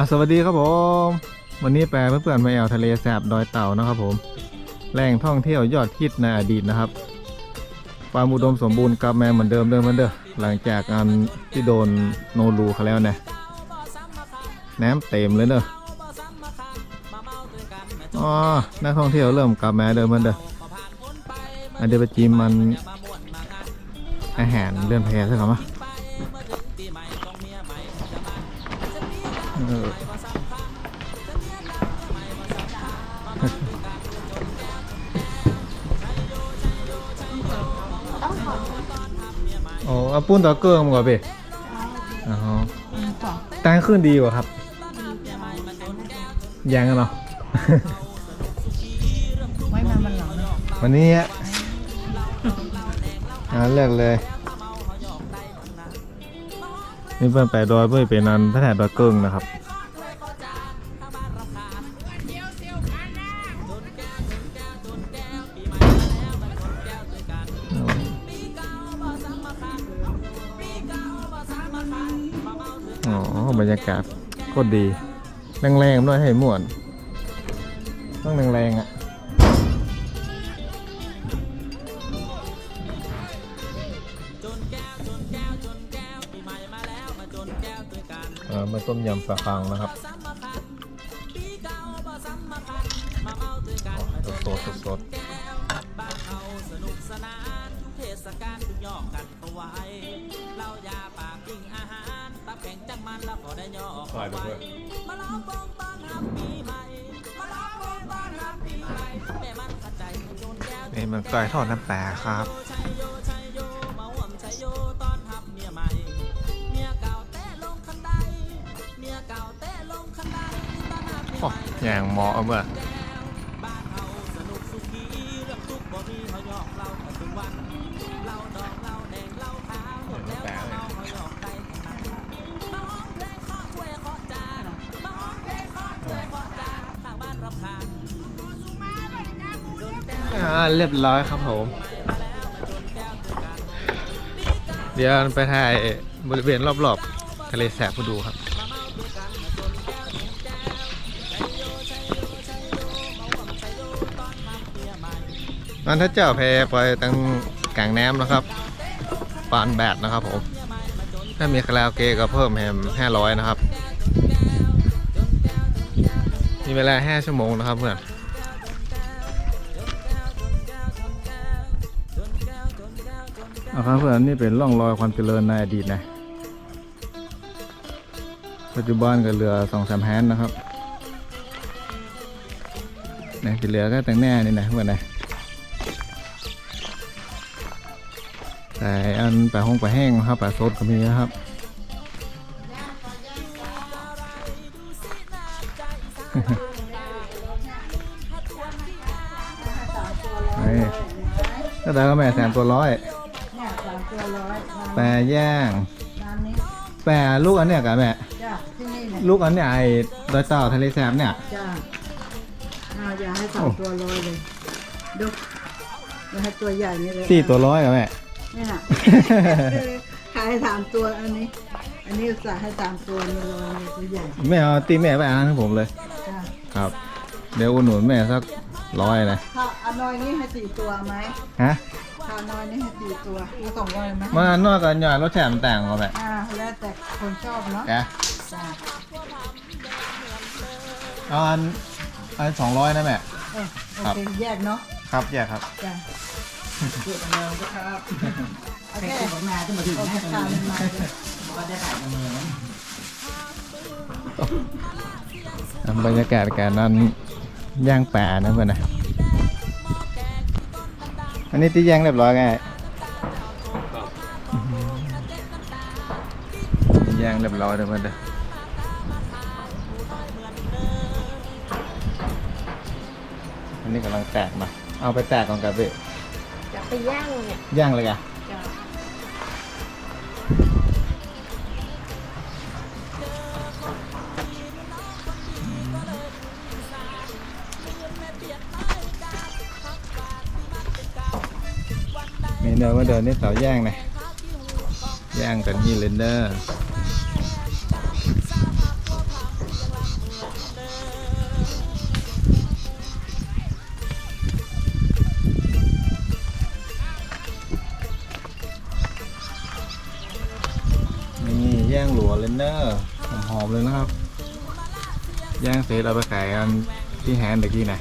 อะสวัสดีครับผม วันนี้แปลเพื่อนๆมาแอวทะเลแสบดอยเต่านะครับผมแหล่งท่องเที่ยวยอดฮิตในอดีตนะครับความอุดมสมบูรณ์กลับมาเหมือนเดิมเดิมเหมือนเดิมหลังจากอันที่โดนโนรูเขาแล้วนี่ยน้ำเต็มเลยเนอะอ๋อนักท่องเที่ยวเริ่มกลับมาเดิมเหมือนเดิมอันเดียวไปจีมมันอาหารเลื่อนแพใช่ไหม วะเอออ๋อเอาปุ้นตะเกียงมาก่อนเบอ๋อตั้งขึ้นดีกว่าครับยังกันเนาะไว้มามันหลังวันนี้อะอ่าเลือกเลย นี่เพื่อนไปดอยเพื่อเป็นนันพระแถดดอยเกิงนะครับอ๋อบรรยากาศโคตรดี แรงๆด้วยให้ม่วน ต้องแรงๆอะ มาต้มยำปลาคังนะครับสดสดสดๆถ่ายไปเพื่อนนี่มันไก่ทอดน้ำปลาครับ อ้ยางหมอเอาเมื่อเรียบร้อยครับผม เดี๋ยวไปถ่ายบริเวณรอบๆทะเลแสบให้ดูครับ มันถ้าเจ้าแพไปตั้งกลางน้ำนะครับปานแบดนะครับผม ถ้ามีคาราโอเกะก็เพิ่มแฮม500นะครับ มีเวลา5ชั่วโมงนะครับเพื่อนเอาครับเพื่อนนี่เป็นร่องรอยความเจริญในอดีตนะ ปัจจุบันก็เหลือสองสามแฮนนะครับเนี่ยจะเหลือก็ตั้งแน่นี่นะเพื่อนนะ แต่อันปลาห้องปลาแห้งนะครับปลาสดก็มีนะครับ นี่ก็ได้ก็แม่แสนตัวร้อยเนี่ยสามตัวร้อยแปรย่างร้านนี้แปรลูกอันเนี้ยกับแม่จ้าที่นี่เนี่ยลูกอันเนี้ยไอ้ดอยเต่าทะเลแซมเนี่ยจ้าเอาอย่าให้สามตัวร้อยเลยดูอย่าให้ตัวใหญ่นี่เลยสี่ตัวร้อยกับแม่ เนี่ยขายสามตัวอันนี้ อันนี้สั่งให้สามตัวนี่ร้อยเลยตัวใหญ่แม่เอาตีแม่ไปอ่านให้ผมเลย จ้าครับ เดี๋ยวอุดหนุนแม่สักร้อยนะถ้าอันน้อยนี่ให้สี่ตัวไหมฮะถ้าน้อยนี่ให้สี่ตัวแล้วสองร้อยไหมมานอกกันหน่อยรสแฉมนแต่งกับแม่อ่าแล้วแต่คนชอบเนาะแกจ้าเอาอันอันสองร้อยนะแม่ เออโอครับเคแยกเนาะครับแยกครับจ้า เกิดมาแล้วครับโอเคแค่ของนาจะมาถึงโอเคแม่ตรงตามนี้มาเลยก็ได้ขายกันเลยบรรยากาศการนั้นย่างป่านะเพื่อนนะอันนี้ที่ย่างเรียบร้อยไงย่างเรียบร้อยเลยเพื่อนเด้ออันนี้กำลังแตกมา เอาไปแตกก่อนกับเบะจะ ไปย่างเนี่ยย่างเลยอะจะมีเนื้อมาเดินนี่เตาย่างนะย่างกันนี่เลยเด้อ เลยเนอหอมๆเลยนะครับ ย่างเสร็จเอาไปขายกันที่แฮนด์เมื่อกี้นะ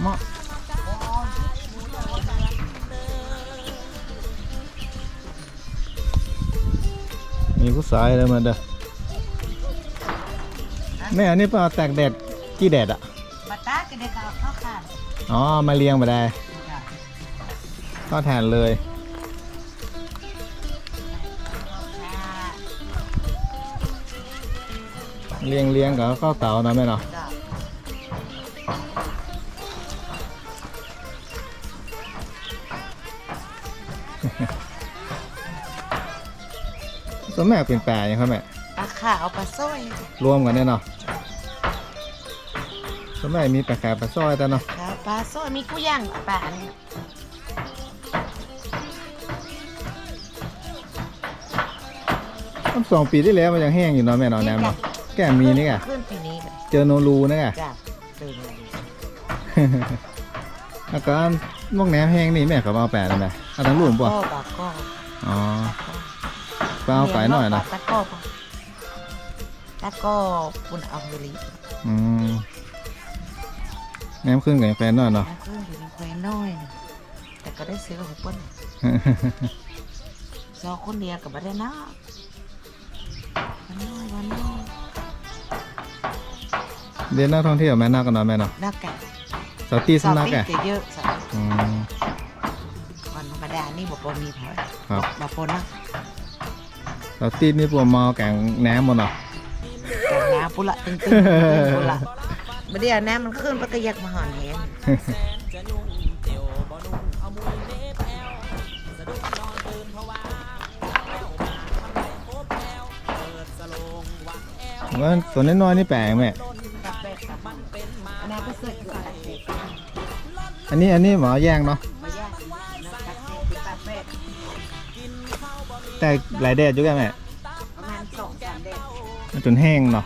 เหมาะมีผู้สายเลยมาเด้อแม่อันนี้เปล่าแตกแดดกี่แดดอะ บัตตาก็ได้ข่าวเข้าขาดอ๋อ มาเรียงมาได้ก็แทนเลยเรียงเรียงกับข้าวเต๋านะแม่เนาะส่วนแม่เป็นแปลยังครับแม่ปลาขาวปลาสร้อยรวมกันเนี่ยเนาะ ส่วนแม่มีปลาแกะปลาซอยแต่เนาะขาวปลาสร้อยมีกุ้ย่างปลาเนี่ยตั้งสองปีที่แล้วมันยังแห้งอยู่เนาะแม่เนาะแหนมเนาะแก้มมีนี่ไงขึ้นปีนี้กันเจอโนรูนี่ไงจ้ะเดินมาดูแล้วก็มกแหนมแห้งนี่แม่ก็มาเอาแปะเลยไหมเอาทั้งรุ่นป่ะก็ปลาก็อ๋อไปเอาไปหน่อยนะตะก้อปะตะก้อปุ่นเอาเฮลิอืม แหนมขึ้นกับแฟนหน่อยเนาะนะขึ้นอยู่ในแควน้อยนะแต่ก็ได้ซื้อของเปิ้ลซอคนเดียวกับบัได้นะวันน้อยวันน้อยเรียนนักท่องเที่ยวแม่นักกันเนาะแม่เนาะนักแกะสาวตีสสาวนักปีแกจะเยอะสักอืมวันธรรมดานี่บอกว่ามีเท่าไหร่ครับบอกปนนะสาวตีนี่ปวมอแกงแหนมหมดเนาะแต่น้ำปุระตึงตึงปุระ บัดเดี๋ยวน้ำมันขึ้นปะกะยักมาหอนเห็นว่าส่วนน้อยๆนี่แปลงแม่กับเป็ดกับมันเป็นมาอันนั้นก็เสร็จอยู่กับเป็ดอันนี้อันนี้หมอแย่งเนาะ มาย่างนะกับเป็ดกับเป็ดแต่หลายแดดอยู่แกแม่ประมาณสองสามเด็ดจนแห้งเนาะ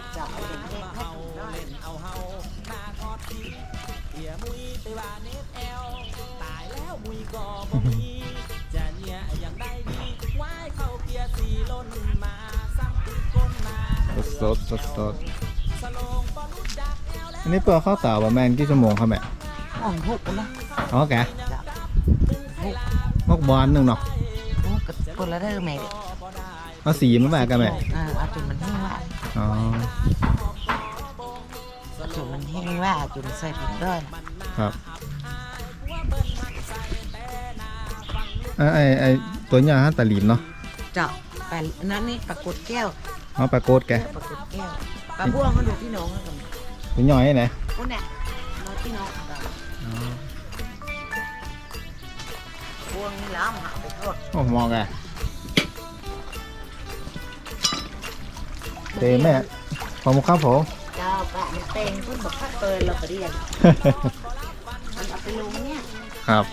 สดสดสดอันนี้เปิดข้าวเต่าประมาณกี่ชั่วโมงครับแม่อ่องหุกนะอ๋อแกจะหุกมกบอลหนึ่งเนาะหุกกับคนละเด้อแม่เอาสีมาแม่กันแม่อ่าเอาจนมันแห้งว่าอ๋อจนมันแห้งว่าจนใส่ถุงได้ครับไอ้ไอ้ไอ้ตัวใหญ่ฮะตะหลินเนาะจะแต่นั้นนี่ปรากฏแก้ว เอาปลาโกดแกปรากฏแก้วปลาบ้วงเขาดูที่น้องกันตัวใหญ่ไหนคนเนี่ยน้องที่น้องกันบ้วงนี่ล้ำหาไปทอดโอ้มองแกเตแม่ขอบคุณครับผมเจ้าปะมันเต็งเพิ่นบอกพักเปิดเราก็เรียนมันเอาไปลงเนี่ยครับ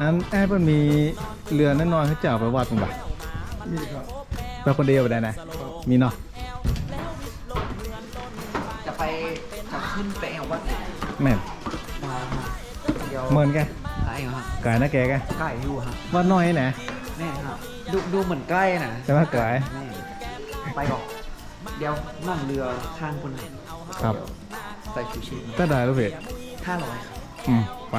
อันแอบมันมี เรือน้อยๆเขาจะเอาไปวัดตรงไหนไปคนเดียวไปได้นะ มีเนาะจะไปจะขึ้นไปเอาวัดแม่นมาเดี๋ยวเหมือนแกไก่ครับกายนะแกแกไก่อยู่ครับวัดน้อยนะแน่ครับดูดูเหมือนใกล้นะใช่ไหมกายแน่ไปก่อนเดี๋ยวนั่งเรือข้างคนครับใส่ชูชีพก็ได้ลูกเพจห้าร้อยครับ อืมไป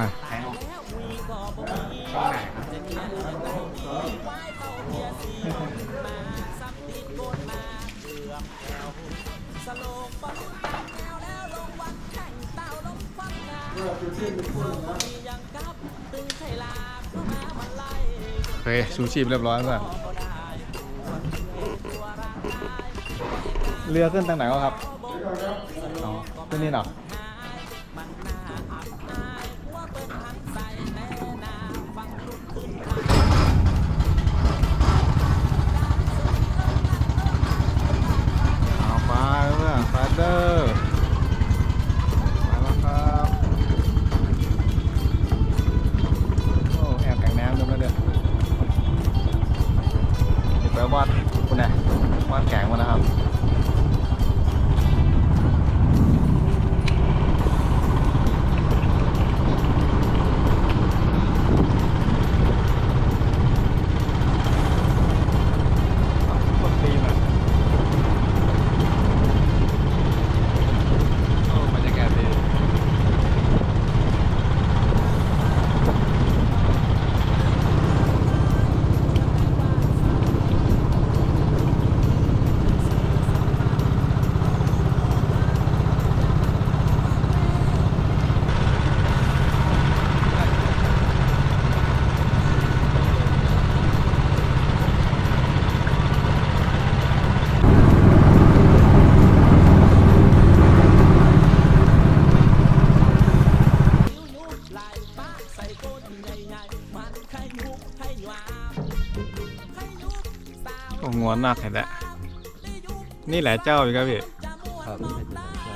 โอเคชูชีพเรียบร้อยแล้วเรือขึ้นทางไหนวะครับอ๋อขึ้นนี่เนาะเอ พื่ โอ้งวนนักเห็นแล้วนี่แหละเจ้าอีกครับพี่ ครับนี่เป็นอย่างไร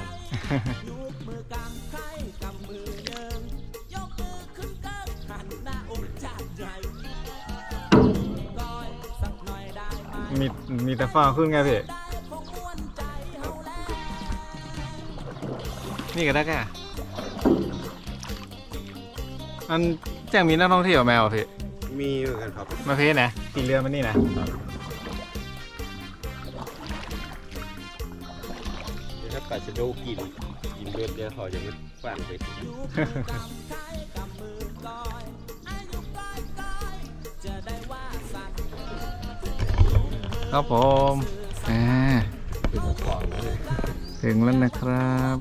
มีมีแต่ฟ้าขึ้นไงพี่ นี่ก็ได้แก่อันแจ้งมีนักท่องเที่ยวแมวพี่ มีเหมือนกันครับ มาเพนะตีเรือมานี่นะ เดี๋ยวถ้าปัดจะโดกินกินเลือดเดียวเขาจะไม่ฟังไปครับผมอ่าเป็นของนะเลยถึงแล้วนะครับ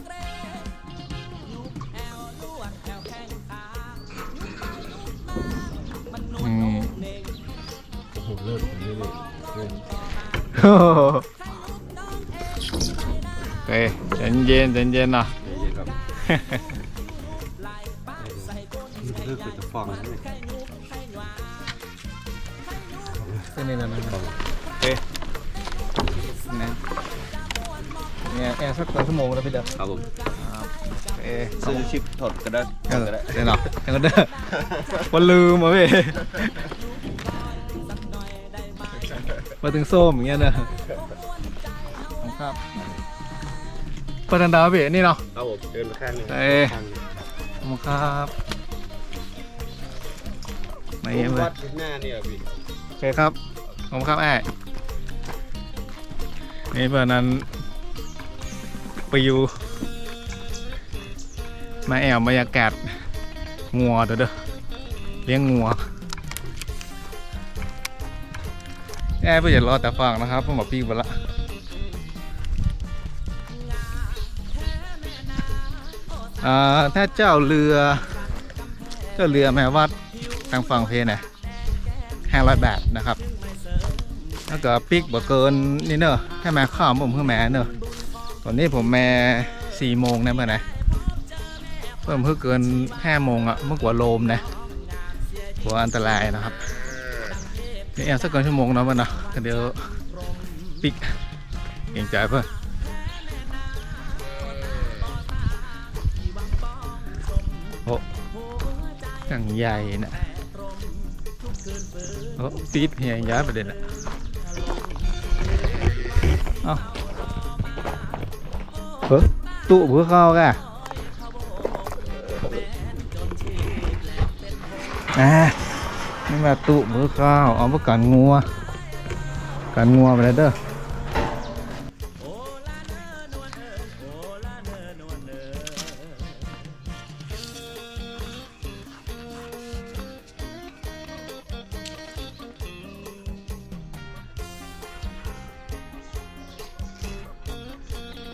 นี่โอ้โหเลิกผมนี่เลยเลิก โอ้โหโอเคใจเย็นใจเย็นๆเนาะเย็นครับเลิกเป็นฟองนะเลยเส้นนี้นะนะโอเคนะเนี่ยแอร์สักสองชั่วโมงแล้วพี่เด้อครับผมครับโอเคซื้อชิปถอดก็ได้เออเดี๋ยวเนาะก็เด้วันลืมอะพี่มาถึงส้มอย่างเงี้ยเนอะครับ ปิดทันดาวพี่นี่เนาะครับผมเดินไปข้างหนึงเอ้ยข้างหนึ่งขอบคุณครับไม่ผมเยี่ยมเลวัยดที่หน้าเนี่ยพี่โอเคครับขอบคุณครับแอ้นี่เพื่อนนั้นไปอยู่มาแอวบรรยากาศงัวเด้อเด้อเลี้ยงงัวแอ้เพื่ออย่ารอแต่ฟังนะครับเพิ่งมาปีกไปละ ถ้าเจ้าเรือ เจ้าเรือแม่วัดทางฝั่งเพนี่ยห้าร้อยบาทนะครับ แล้วก็ปิกบ่เกินนี่เนอะแค่แม่ข้ามผมเพิ่งแม่เนอะตอนนี้ผมแม่สี่โมงนะเมื่อไหร่เพิ่มเพิ่งเกินห้าโมงอะเมื่อกว่าโลมนะกลัวอันตรายนะครับนี่แอบสักเกินชั่วโมงนะมันเนาะเดี๋ยวปิกเกรงใจเพื่อน กังใหญ่นะโอ้ตีดเฮียย้ายประเด็นอะเอ้าเฮ้ยตุเพื่อเข้ากอ่านี่มาตุเพื่อเข้าเอาเพื่อกันงัวกันงัวไปเลยเด้อ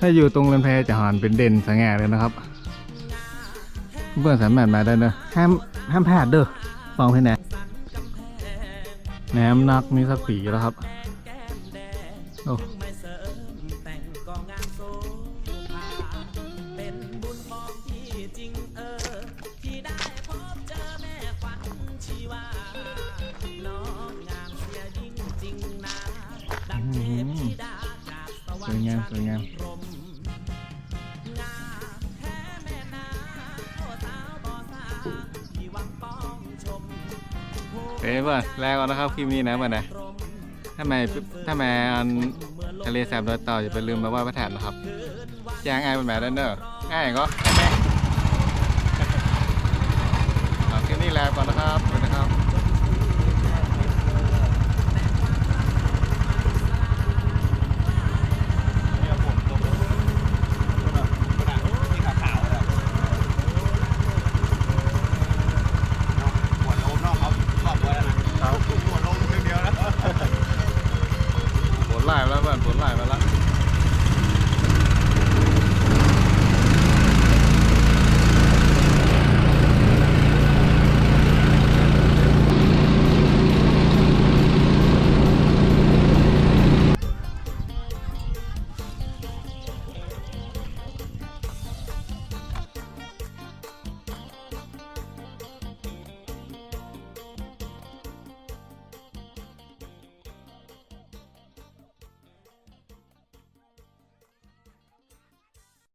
ถ้าอยู่ตรงเรือนแพจะหันเป็นเด่นสง่าเลยนะครับ เพื่อนสามารถมาได้เนอะห้ามห้ามพลาดเด้อฟังให้แน่แหนมนักมีสักปีแล้วครับโอ้สวยงามสวยงาม เอ้ยเพื่อนแรกก่อนนะครับคลิปนี้นะเพื่อนนะถ้าไม่ถ้าแม่อันทะเลแสบดอยเต่าอย่าไปลืมมาว่าพระธาตุนะครับย่างไอ้เป็นแม่เด้นเนอะไอ้ก็แม่คลิปนี้แรกก่อนนะครับ